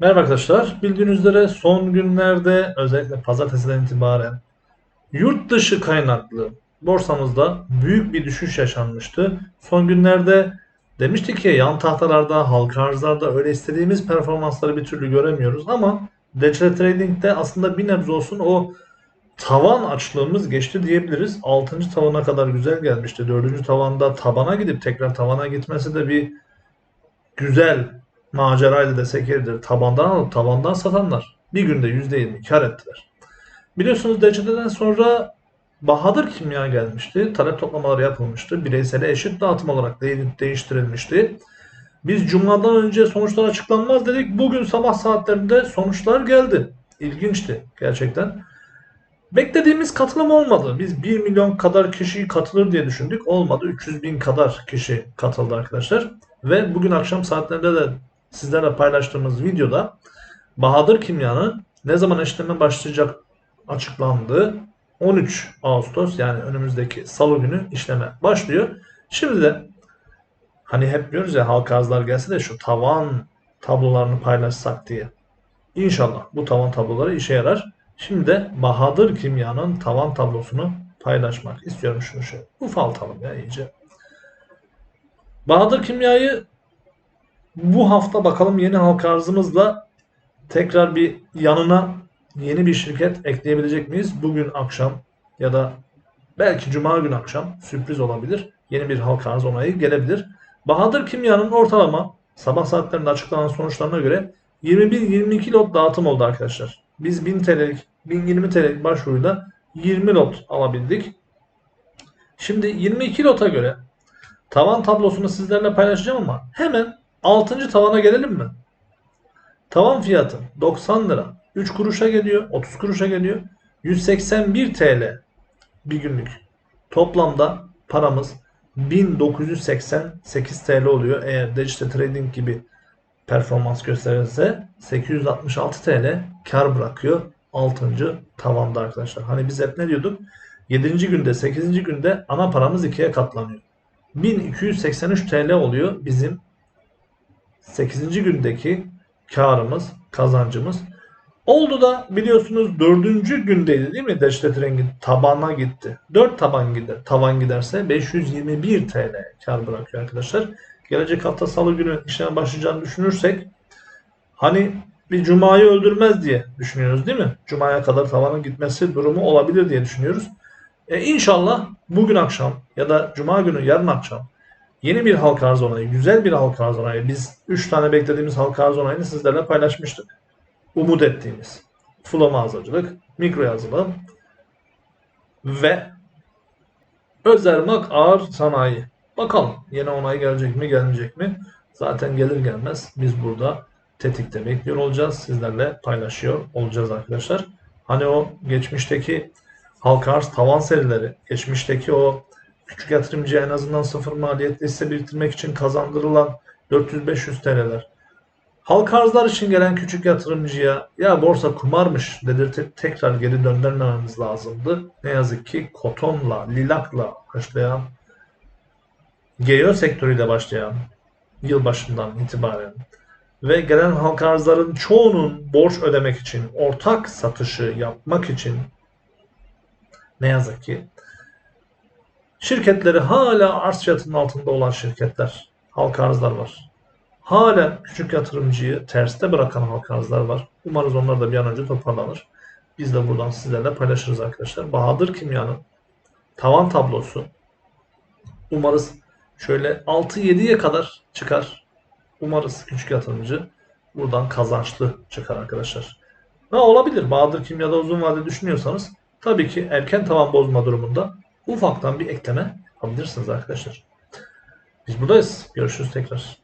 Merhaba arkadaşlar. Bildiğiniz üzere son günlerde özellikle pazartesiden itibaren yurt dışı kaynaklı borsamızda büyük bir düşüş yaşanmıştı. Son günlerde demiştik ki yan tahtalarda, halka arzlarda öyle istediğimiz performansları bir türlü göremiyoruz ama Digital Trading'de aslında bir nebze olsun o tavan açlığımız geçti diyebiliriz. 6. tavana kadar güzel gelmişti. 4. tavanda tabana gidip tekrar tavana gitmesi de bir güzel maceraydı desek yeridir. Tabandan alıp tabandan satanlar bir günde %20 kar ettiler. Biliyorsunuz Decide'den sonra Bahadır Kimya gelmişti. Talep toplamaları yapılmıştı. Bireysele eşit dağıtım olarak de- değiştirilmişti. Biz Cuma'dan önce sonuçlar açıklanmaz dedik. Bugün sabah saatlerinde sonuçlar geldi. İlginçti gerçekten. Beklediğimiz katılım olmadı. Biz 1 milyon kadar kişi katılır diye düşündük. Olmadı. 300 bin kadar kişi katıldı arkadaşlar. Ve bugün akşam saatlerinde de sizlerle paylaştığımız videoda Bahadır Kimya'nın ne zaman işleme başlayacak açıklandı. 13 Ağustos yani önümüzdeki salı günü işleme başlıyor. Şimdi de hani hep diyoruz ya halka arzlar gelse de şu tavan tablolarını paylaşsak diye. İnşallah bu tavan tabloları işe yarar. Şimdi de Bahadır Kimya'nın tavan tablosunu paylaşmak istiyorum şunu şöyle. Ufaltalım ya iyice. Bahadır Kimya'yı bu hafta bakalım yeni halka arzımızla tekrar bir yanına yeni bir şirket ekleyebilecek miyiz? Bugün akşam ya da belki cuma günü akşam sürpriz olabilir. Yeni bir halka arz onayı gelebilir. Bahadır Kimya'nın ortalama sabah saatlerinde açıklanan sonuçlarına göre 21-22 lot dağıtım oldu arkadaşlar. Biz 1000 TL'lik, 1020 TL'lik başvuruyla 20 lot alabildik. Şimdi 22 lota göre tavan tablosunu sizlerle paylaşacağım ama hemen 6. tavana gelelim mi? Tavan fiyatı 90 lira. 3 kuruşa geliyor, 30 kuruşa geliyor. 181 TL bir günlük. Toplamda paramız 1988 TL oluyor. Eğer Digital Trading gibi performans gösterirse 866 TL kar bırakıyor 6. tavanda arkadaşlar. Hani biz hep ne diyorduk? 7. günde 8. günde ana paramız ikiye katlanıyor. 1283 TL oluyor bizim 8. gündeki karımız, kazancımız. Oldu da biliyorsunuz 4. gündeydi değil mi? Digital Trading tabana gitti. 4 taban gider. Tavan giderse 521 TL kar bırakıyor arkadaşlar. Gelecek hafta salı günü işleme başlayacağını düşünürsek hani bir cumayı öldürmez diye düşünüyoruz değil mi? Cumaya kadar tavana gitmesi durumu olabilir diye düşünüyoruz. E inşallah bugün akşam ya da cuma günü yarın akşam yeni bir halka arz onayı, güzel bir halka arz onayı. Biz 3 tane beklediğimiz halka arz onayını sizlerle paylaşmıştık. Umut ettiğimiz flow mağazacılık, mikro yazılım ve Özermak Ağır Sanayi. Bakalım yeni onay gelecek mi gelmeyecek mi? Zaten gelir gelmez biz burada tetikte bekliyor olacağız. Sizlerle paylaşıyor olacağız arkadaşlar. Hani o geçmişteki halka arz tavan serileri, geçmişteki o küçük yatırımcıya en azından sıfır maliyetli hisse biriktirmek için kazandırılan 400-500 TL'ler. Halka arzlar için gelen küçük yatırımcıya ya borsa kumarmış dedirtip tekrar geri döndürmememiz lazımdı. Ne yazık ki kotonla, lilakla başlayan, geo sektörüyle başlayan yılbaşından itibaren ve gelen halka arzların çoğunun borç ödemek için, ortak satışı yapmak için ne yazık ki şirketleri hala arz fiyatının altında olan şirketler, halka arzlar var. Hala küçük yatırımcıyı terste bırakan halka arzlar var. Umarız onlar da bir an önce toparlanır. Biz de buradan sizlerle paylaşırız arkadaşlar. Bahadır Kimya'nın tavan tablosu umarız şöyle 6-7'ye kadar çıkar. Umarız küçük yatırımcı buradan kazançlı çıkar arkadaşlar. Ne olabilir? Bahadır Kimya'da uzun vade düşünüyorsanız tabii ki erken tavan bozma durumunda ufaktan bir ekleme yapabilirsiniz arkadaşlar. Biz buradayız. Görüşürüz tekrar.